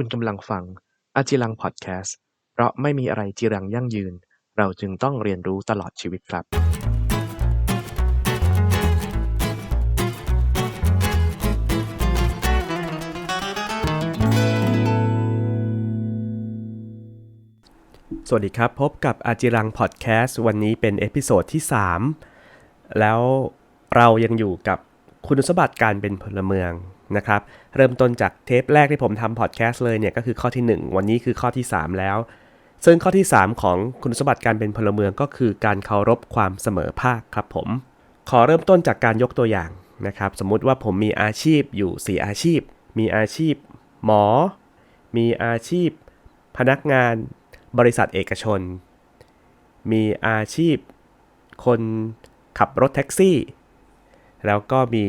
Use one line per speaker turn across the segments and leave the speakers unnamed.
คุณกำลังฟังอาจิรังพอดแคสต์ เพราะไม่มีอะไรจีรังยั่งยืน เราจึงต้องเรียนรู้ตลอดชีวิตครับ
สวัสดีครับ พบกับอาจิรังพอดแคสต์วันนี้เป็นเอพิโซดที่ 3 แล้วเรายังอยู่กับคุณสมบัติการเป็นพลเมือง นะครับเริ่มต้นจากเทปแรกที่ผมทำพอดแคสต์เลยเนี่ยก็คือข้อที่ 1 วันนี้คือข้อที่ 3 แล้ว ซึ่งข้อที่ 3 ของคุณสมบัติการเป็นพลเมืองก็คือการเคารพความเสมอภาคครับผมขอเริ่มต้นจากการยกตัวอย่างนะครับสมมุติว่าผมมีอาชีพอยู่ 4 อาชีพ มีอาชีพ หมอ มีอาชีพ พนักงานบริษัทเอกชน มีอาชีพ คนขับรถแท็กซี่ แล้วก็มี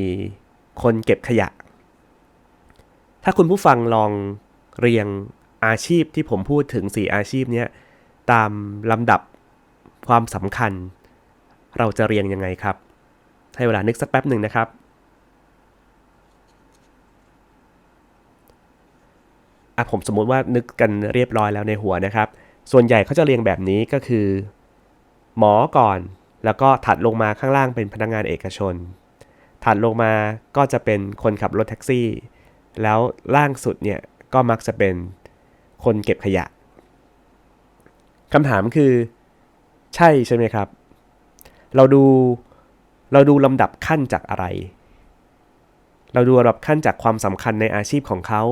คนเก็บขยะ ถ้าคุณผู้ฟังลองเรียงอาชีพที่ผมพูดถึง 4 อาชีพเนี้ยตามลำดับความสำคัญ เราจะเรียงยังไงครับ ให้เวลานึกสักแป๊บหนึ่งนะครับ อะผมสมมติว่านึกกันเรียบร้อยแล้วในหัวนะครับ ส่วนใหญ่เขาจะเรียงแบบนี้ก็คือ หมอก่อน แล้วก็ถัดลงมาข้างล่างเป็นพนักงานเอกชน ถัดลงมาก็จะเป็นคนขับรถแท็กซี่ แล้วล่างสุดเนี่ยก็มักจะเป็นคนเก็บขยะคำถามคือ ใช่ใช่ไหมครับ เราดูเราดูลำดับขั้นจากอะไร เราดูลำดับขั้นจากความสำคัญในอาชีพของเขา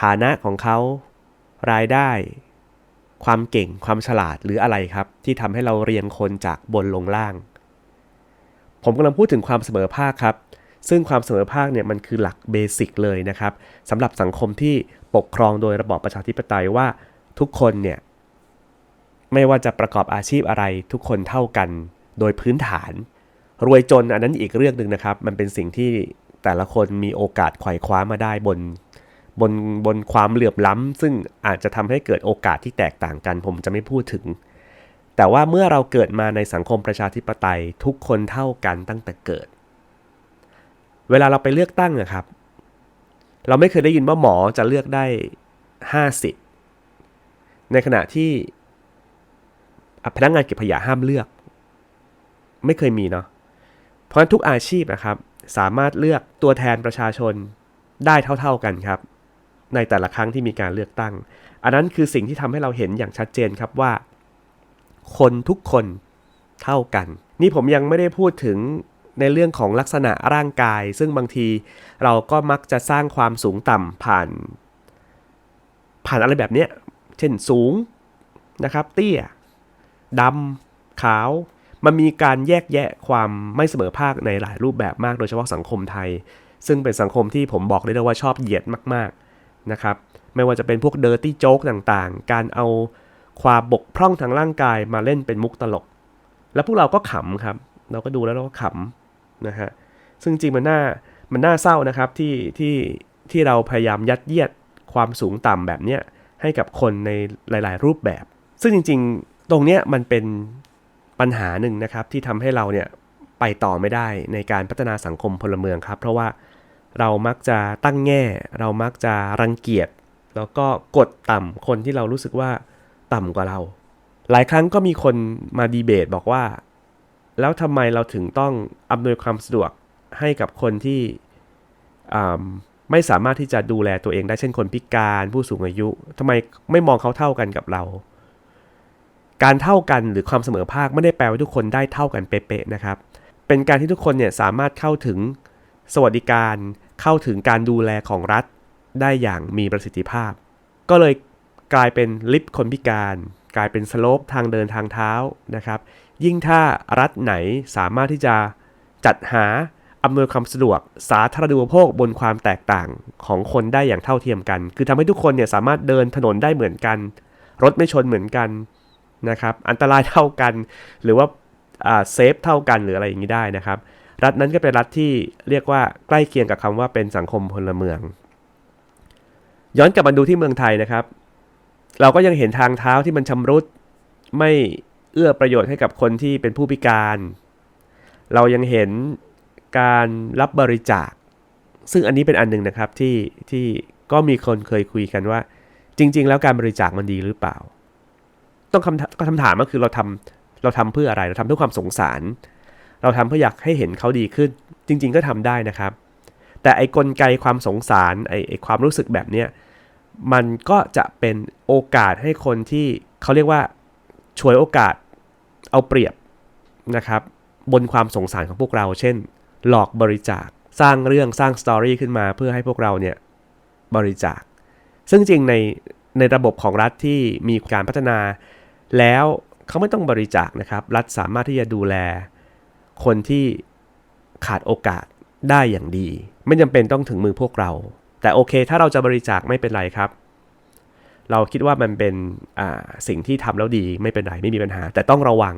ฐานะของเขา รายได้ ความเก่ง ความฉลาดหรืออะไรครับ ที่ทำให้เราเรียงคนจากบนลงล่าง ผมกำลังพูดถึงความเสมอภาคครับ ซึ่งความเสมอภาคเนี่ยมันคือหลักเบสิกเลยนะครับสำหรับสังคมที่ปกครองโดยระบอบประชาธิปไตยว่าทุกคนเนี่ยไม่ว่าจะประกอบอาชีพอะไรทุกคนเท่ากันโดยพื้นฐาน รวยจนอันนั้นอีกเรื่องหนึ่งนะครับ มันเป็นสิ่งที่แต่ละคนมีโอกาสไขว่คว้ามาได้บนบนบนความเหลื่อมล้ำซึ่งอาจจะทำให้เกิดโอกาสที่แตกต่างกัน ผมจะไม่พูดถึง แต่ว่าเมื่อเราเกิดมาในสังคมประชาธิปไตย ทุกคนเท่ากันตั้งแต่เกิด เวลาเราไปเลือกตั้งอะครับ เราไม่เคยได้ยินว่าหมอจะเลือกได้50ในขณะที่พนักงานเก็บขยะห้ามเลือก ไม่เคยมีเนาะเพราะฉะนั้นทุกอาชีพนะครับ สามารถเลือกตัวแทนประชาชนได้เท่า ๆกันครับ ในแต่ละครั้งที่มีการเลือกตั้ง อันนั้นคือสิ่งที่ทำให้เราเห็นอย่างชัดเจนครับว่า คนทุกคนเท่ากัน นี่ผมยังไม่ได้พูดถึง ในเรื่องของลักษณะร่างกาย ซึ่งบางทีเราก็มักจะสร้างความสูงต่ำผ่าน ผ่านอะไรแบบเนี้ย เช่นสูงนะครับ เตี้ยดำขาว มันมีการแยกแยะความไม่เสมอภาคในหลายรูปแบบมากโดยเฉพาะสังคมไทย ซึ่งเป็นสังคมที่ผมบอกได้เลยว่าชอบเหยียดมากๆนะครับ ไม่ว่าจะเป็นพวกเดอร์ตี้โจ๊กต่างๆ การเอาความบกพร่องทางร่างกายมาเล่นเป็นมุกตลก แล้วพวกเราก็ขำครับ เราก็ดูแล้วเราก็ขำ นะฮะซึ่งจริงมันน่ามันน่าเศร้านะครับที่ที่ที่เราพยายามยัดเยียดความสูงต่ำแบบเนี้ยให้กับคนในหลาย ๆ รูปแบบ ซึ่งจริง ๆ ตรงเนี้ยมันเป็นปัญหาหนึ่งนะครับที่ทำให้เราเนี่ยไปต่อไม่ได้ในการพัฒนาสังคมพลเมืองครับ เพราะว่าเรามักจะตั้งแง่ เรามักจะรังเกียจ แล้วก็กดต่ำคนที่เรารู้สึกว่าต่ำกว่าเรา หลายครั้งก็มีคนมาดีเบตบอกว่า แล้วทำไมเราถึงต้องอำนวยความสะดวกให้กับคนที่ไม่สามารถที่จะดูแลตัวเองได้เช่นคนพิการผู้สูงอายุทำไมไม่มองเขาเท่ากันกับเรา การเท่ากันหรือความเสมอภาคไม่ได้แปลว่าทุกคนได้เท่ากันเป๊ะๆนะครับ เป็นการที่ทุกคนเนี่ยสามารถเข้าถึงสวัสดิการเข้าถึงการดูแลของรัฐได้อย่างมีประสิทธิภาพ ก็เลยกลายเป็นลิฟต์คนพิการ กลายเป็นสโลปทางเดินทางเท้านะครับ ยิ่งถ้ารัฐไหนสามารถที่จะจัดหาอำนวยความสะดวกสาธารณูปโภคบนความแตกต่างของคนได้อย่างเท่าเทียมกัน คือทำให้ทุกคนเนี่ยสามารถเดินถนนได้เหมือนกัน รถไม่ชนเหมือนกันนะครับ อันตรายเท่ากัน หรือว่าเซฟเท่ากันหรืออะไรอย่างนี้ได้นะครับ รัฐนั้นก็เป็นรัฐที่เรียกว่าใกล้เคียงกับคำว่าเป็นสังคมพลเมือง ย้อนกลับมาดูที่เมืองไทยนะครับ เราก็ยังเห็นทางเท้าที่มันชำรุดไม่ เอื้อประโยชน์ให้กับคนที่เป็นผู้พิการ เรายังเห็นการรับบริจาค ซึ่งอันนี้เป็นอันหนึ่งนะครับที่ที่ก็มีคนเคยคุยกันว่า จริง ๆ แล้วการบริจาคมันดีหรือเปล่า ต้องคำก็คำถามก็คือเราทำเราทำเพื่ออะไร เราทำเพื่อความสงสาร เราทำเพื่ออยากให้เห็นเขาดีขึ้น จริง ๆ ก็ทำได้นะครับ แต่ไอ้กลไกความสงสารไอ้ไอ้ความรู้สึกแบบเนี้ยมันก็จะเป็นโอกาสให้คนที่เขาเรียกว่า ช่วยโอกาสเอาเปรียบนะครับ บนความสงสารของพวกเรา เช่น หลอกบริจาคสร้างเรื่องสร้างสตอรี่ขึ้นมาเพื่อให้พวกเราเนี่ยบริจาค ซึ่งจริงในในระบบของรัฐที่มีการพัฒนา แล้วเขาไม่ต้องบริจาคนะครับ รัฐสามารถที่จะดูแล คนที่ขาดโอกาสได้อย่างดี ไม่จำเป็นต้องถึงมือพวกเรา แต่โอเค ถ้าเราจะบริจาคไม่เป็นไรครับ เราคิดว่ามันเป็นสิ่งที่ทำแล้วดีไม่เป็นไรไม่มีปัญหา แต่ต้องระวัง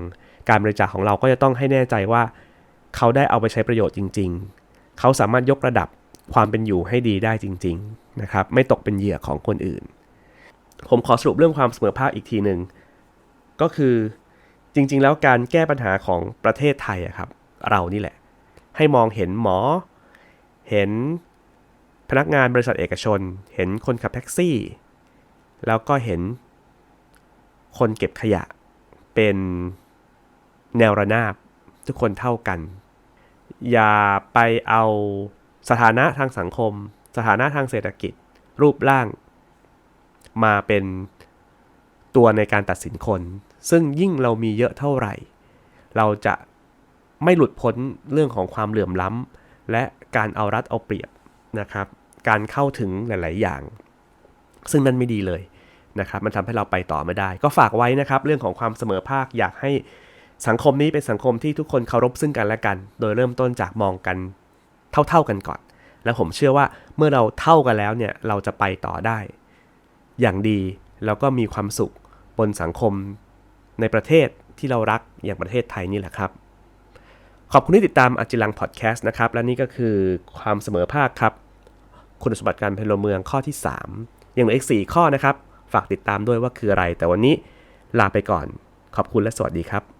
การบริจาคของเราก็จะต้องให้แน่ใจว่า เขาได้เอาไปใช้ประโยชน์จริง ๆ เขาสามารถยกระดับความเป็นอยู่ให้ดีได้จริง ๆ นะครับ ไม่ตกเป็นเหยื่อของคนอื่น ผมขอสรุปเรื่องความเสมอภาคอีกทีหนึ่งก็คือจริง ๆ แล้วการแก้ปัญหาของประเทศไทยอะครับ เรานี่แหละ ให้มองเห็นหมอ เห็นพนักงานบริษัทเอกชน เห็นคนขับแท็กซี่ แล้วก็เห็นคนเก็บขยะเป็นแนวระนาบทุกคนเท่ากัน อย่าไปเอาสถานะทางสังคม สถานะทางเศรษฐกิจ รูปร่าง มาเป็นตัวในการตัดสินคน ซึ่งยิ่งเรามีเยอะเท่าไหร่ เราจะไม่หลุดพ้นเรื่องของความเหลื่อมล้ำและการเอารัดเอาเปรียบนะครับ การเข้าถึงหลาย ๆ อย่าง ซึ่งนั่นไม่ดีเลย นะครับมันทำให้เราไปต่อไม่ได้ ก็ฝากไว้นะครับเรื่องของความเสมอภาคอยากให้สังคมนี้เป็นสังคมที่ทุกคนเคารพซึ่งกันและกัน โดยเริ่มต้นจากมองกันเท่าๆกันก่อน แล้วผมเชื่อว่าเมื่อเราเท่ากันแล้วเนี่ยเราจะไปต่อได้ อย่างดีแล้วก็มีความสุขบนสังคมในประเทศที่เรารักอย่างประเทศไทยนี่แหละครับ ขอบคุณที่ติดตามอจิลังพอดแคสต์นะครับ และนี่ก็คือความเสมอภาคครับ คุณสมบัติการเป็นพลเมืองข้อที่ 3 ยังเหลืออีก 4 ข้อนะครับ ฝากติดตามด้วยว่าคืออะไร แต่วันนี้ลาไปก่อนขอบคุณและสวัสดีครับ